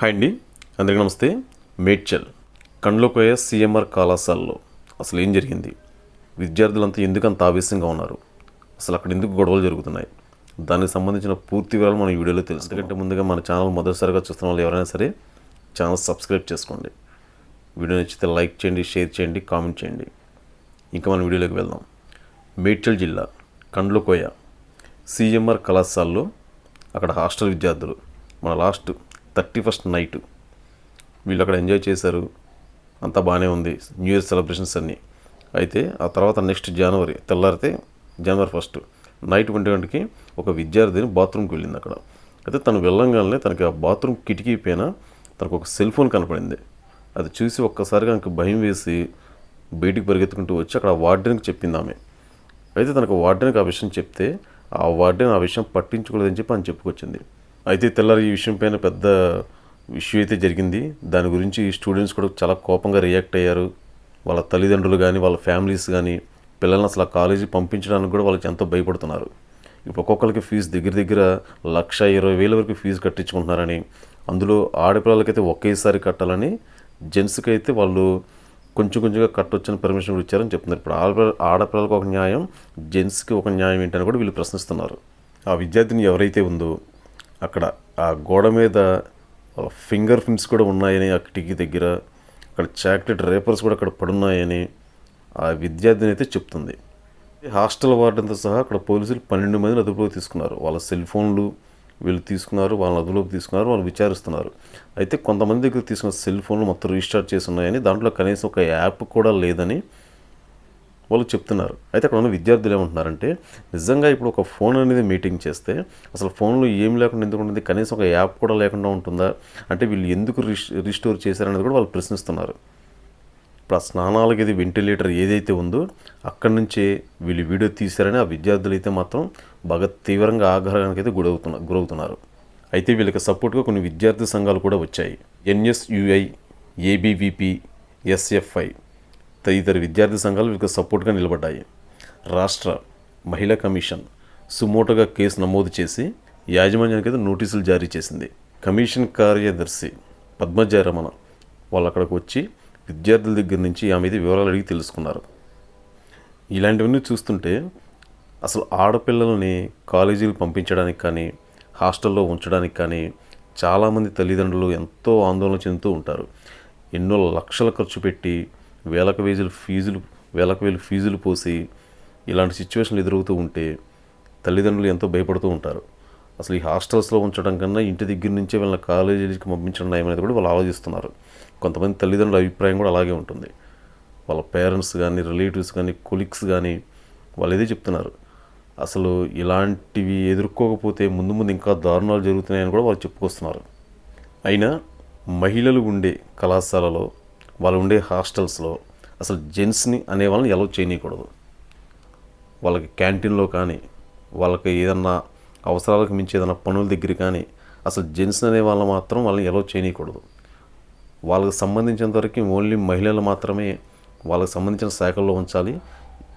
Hi అండి. అందరికీ నమస్తే. మేడ్చల్ కండ్లకోయ సీఎంఆర్ కళాశాలలో. అసలు ఏం జరిగింది? విద్యార్థులంతా ఎందుకు అంత ఆవేశంగా ఉన్నారు? అసలు అక్కడ ఎందుకు గొడవలు జరుగుతున్నాయి? దానికి సంబంధించిన పూర్తి వివరాలు మన ఈ వీడియోలో తెలుసు ఎందుకంటే ముందుగా మన ఛానల్ మొదటిసారిగా చూస్తున్న వాళ్ళు ఎవరైనా సరే ఛానల్ సబ్స్క్రైబ్ చేసుకోండి. వీడియో నచ్చితే లైక్ చేయండి షేర్ చేయండి కామెంట్ చేయండి. ఇంకా మన వీడియోలోకి వెళ్దాం. మేడ్చల్ జిల్లా కండ్లకోయ సీఎంఆర్ కళాశాలలో అక్కడ హాస్టల్ విద్యార్థులు మన లాస్ట్ థర్టీ ఫస్ట్ నైట్. వీళ్ళు అక్కడ ఎంజాయ్ చేశారు. అంతా బాగానే ఉంది. న్యూ ఇయర్ సెలబ్రేషన్స్ అన్నీ. అయితే ఆ తర్వాత నెక్స్ట్ జనవరి తెల్లారితే జనవరి ఫస్ట్ నైట్ ఒంటి గంటకి ఒక విద్యార్థిని బాత్రూమ్కి వెళ్ళింది అక్కడ. అయితే తను వెళ్ళంగానే తనకి ఆ బాత్రూమ్ కిటికీ పైన తనకు ఒక సెల్ ఫోన్ కనపడింది. అది చూసి ఒక్కసారిగా నాకు భయం వేసి బయటికి పరిగెత్తుకుంటూ వచ్చి అక్కడ వార్డెన్కి చెప్పింది ఆమె. అయితే తనకు వార్డెన్కి ఆ విషయం చెప్తే ఆ వార్డెన్ ఆ విషయం పట్టించుకోలేదని చెప్పి అని చెప్పుకొచ్చింది. అయితే తెల్లారి ఈ విషయం పైన పెద్ద ఇష్యూ అయితే జరిగింది. దాని గురించి ఈ స్టూడెంట్స్ కూడా చాలా కోపంగా రియాక్ట్ అయ్యారు. వాళ్ళ తల్లిదండ్రులు కానీ వాళ్ళ ఫ్యామిలీస్ కానీ పిల్లల్ని అసలు ఆ కాలేజీ పంపించడానికి కూడా వాళ్ళకి ఎంతో భయపడుతున్నారు. ఇప్పుడు ఒక్కొక్కరికి ఫీజు దగ్గర దగ్గర లక్ష ఇరవై వేల వరకు ఫీజు కట్టించుకుంటున్నారని అందులో ఆడపిల్లలకైతే ఒకేసారి కట్టాలని జెంట్స్కి అయితే వాళ్ళు కొంచెం కొంచెంగా కట్టొచ్చని పర్మిషన్ కూడా ఇచ్చారని చెప్తున్నారు. ఇప్పుడు ఆడపిల్ల ఆడపిల్లలకు ఒక న్యాయం జెంట్స్కి ఒక న్యాయం ఏంటని కూడా వీళ్ళు ప్రశ్నిస్తున్నారు. ఆ విద్యార్థిని ఎవరైతే ఉందో అక్కడ ఆ గోడ మీద ఫింగర్ ప్రింట్స్ కూడా ఉన్నాయని ఆ కిటికీ దగ్గర. అక్కడ చాక్లెట్ రేపర్స్ కూడా అక్కడ పడున్నాయని ఆ విద్యార్థిని అయితే చెప్తుంది. హాస్టల్ వార్డంతో సహా అక్కడ పోలీసులు పన్నెండు మందిని అదుపులోకి తీసుకున్నారు. వాళ్ళ సెల్ ఫోన్లు వీళ్ళు తీసుకున్నారు వాళ్ళని అదుపులోకి తీసుకున్నారు వాళ్ళు విచారిస్తున్నారు. అయితే కొంతమంది దగ్గర తీసుకున్న సెల్ ఫోన్లు మొత్తం రీస్టార్ట్ చేసి ఉన్నాయని దాంట్లో కనీసం ఒక యాప్ కూడా లేదని వాళ్ళు చెప్తున్నారు. అయితే అక్కడ ఉన్న విద్యార్థులు ఏమంటున్నారంటే నిజంగా ఇప్పుడు ఒక ఫోన్ అనేది మీటింగ్ చేస్తే అసలు ఫోన్లో ఏం లేకుండా ఎందుకు ఉంటుంది? కనీసం ఒక యాప్ కూడా లేకుండా ఉంటుందా? అంటే వీళ్ళు ఎందుకు రిస్ రిస్టోర్ చేశారనేది కూడా వాళ్ళు ప్రశ్నిస్తున్నారు. ఇప్పుడు ఆ స్నానాలకి ఇది వెంటిలేటర్ ఏదైతే ఉందో అక్కడి నుంచే వీళ్ళు వీడియో తీశారని ఆ విద్యార్థులు అయితే మాత్రం బాగా తీవ్రంగా ఆగ్రహానికి అయితే గురవుతున్నారు గురవుతున్నారు. అయితే వీళ్ళకి సపోర్ట్గా కొన్ని విద్యార్థి సంఘాలు కూడా వచ్చాయి. NSUI ABVP SFI. తదితర విద్యార్థి సంఘాలు వీరికి సపోర్ట్గా నిలబడ్డాయి. రాష్ట్ర మహిళా కమిషన్ సుమోటోగా కేసు నమోదు చేసి యాజమాన్యానికి అయితే నోటీసులు జారీ చేసింది. కమిషన్ కార్యదర్శి పద్మజారమణ వాళ్ళు అక్కడికి వచ్చి విద్యార్థుల దగ్గర నుంచి ఆమె మీద వివరాలు అడిగి తెలుసుకున్నారు. ఇలాంటివన్నీ చూస్తుంటే అసలు ఆడపిల్లల్ని కాలేజీలు పంపించడానికి కానీ హాస్టల్లో ఉంచడానికి కానీ చాలామంది తల్లిదండ్రులు ఎంతో ఆందోళన చెందుతూ ఉంటారు. ఎన్నో లక్షల ఖర్చు పెట్టి వేలకు వేజులు ఫీజులు వేలకు వేలు ఫీజులు పోసి ఇలాంటి సిచ్యువేషన్లు ఎదురవుతూ ఉంటే తల్లిదండ్రులు ఎంతో భయపడుతూ ఉంటారు. అసలు ఈ హాస్టల్స్లో ఉంచడం కన్నా ఇంటి దగ్గర నుంచే వీళ్ళని కాలేజీకి పంపించడం ఏమనేది కూడా వాళ్ళు ఆలోచిస్తున్నారు. కొంతమంది తల్లిదండ్రుల అభిప్రాయం కూడా అలాగే ఉంటుంది. వాళ్ళ పేరెంట్స్ కానీ రిలేటివ్స్ కానీ కొలిక్స్ కానీ వాళ్ళు ఇదే చెప్తున్నారు. అసలు ఇలాంటివి ఎదుర్కోకపోతే ముందు ముందు ఇంకా దారుణాలు జరుగుతున్నాయని కూడా వాళ్ళు చెప్పుకొస్తున్నారు. అయినా మహిళలు ఉండే కళాశాలలో వాళ్ళు ఉండే హాస్టల్స్లో అసలు జెంట్స్ని అనే వాళ్ళని ఎలా చేయనీయకూడదు. వాళ్ళకి క్యాంటీన్లో కానీ వాళ్ళకి ఏదన్నా అవసరాలకు మించి ఏదైనా పనుల దగ్గర కానీ అసలు జెంట్స్ అనే వాళ్ళని మాత్రం వాళ్ళని ఎలా చేయనీయకూడదు. వాళ్ళకి సంబంధించినంతవరకు ఓన్లీ మహిళలు మాత్రమే వాళ్ళకి సంబంధించిన శాఖల్లో ఉంచాలి.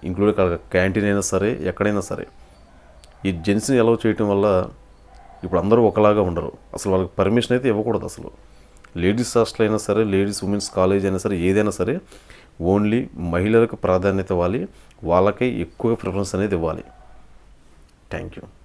ఇంక్లూడ్ అక్కడ క్యాంటీన్ అయినా సరే ఎక్కడైనా సరే. ఈ జెంట్స్ని ఎలా చేయటం వల్ల ఇప్పుడు అందరూ ఒకలాగా ఉండరు. అసలు వాళ్ళకి పర్మిషన్ అయితే ఇవ్వకూడదు అసలు. లేడీస్ హాస్టల్ అయినా సరే లేడీస్ ఉమెన్స్ కాలేజ్ అయినా సరే ఏదైనా సరే ఓన్లీ మహిళలకు ప్రాధాన్యత ఇవ్వాలి. వాళ్ళకే ఎక్కువ ప్రిఫరెన్స్ అనేది ఇవ్వాలి. Thank you.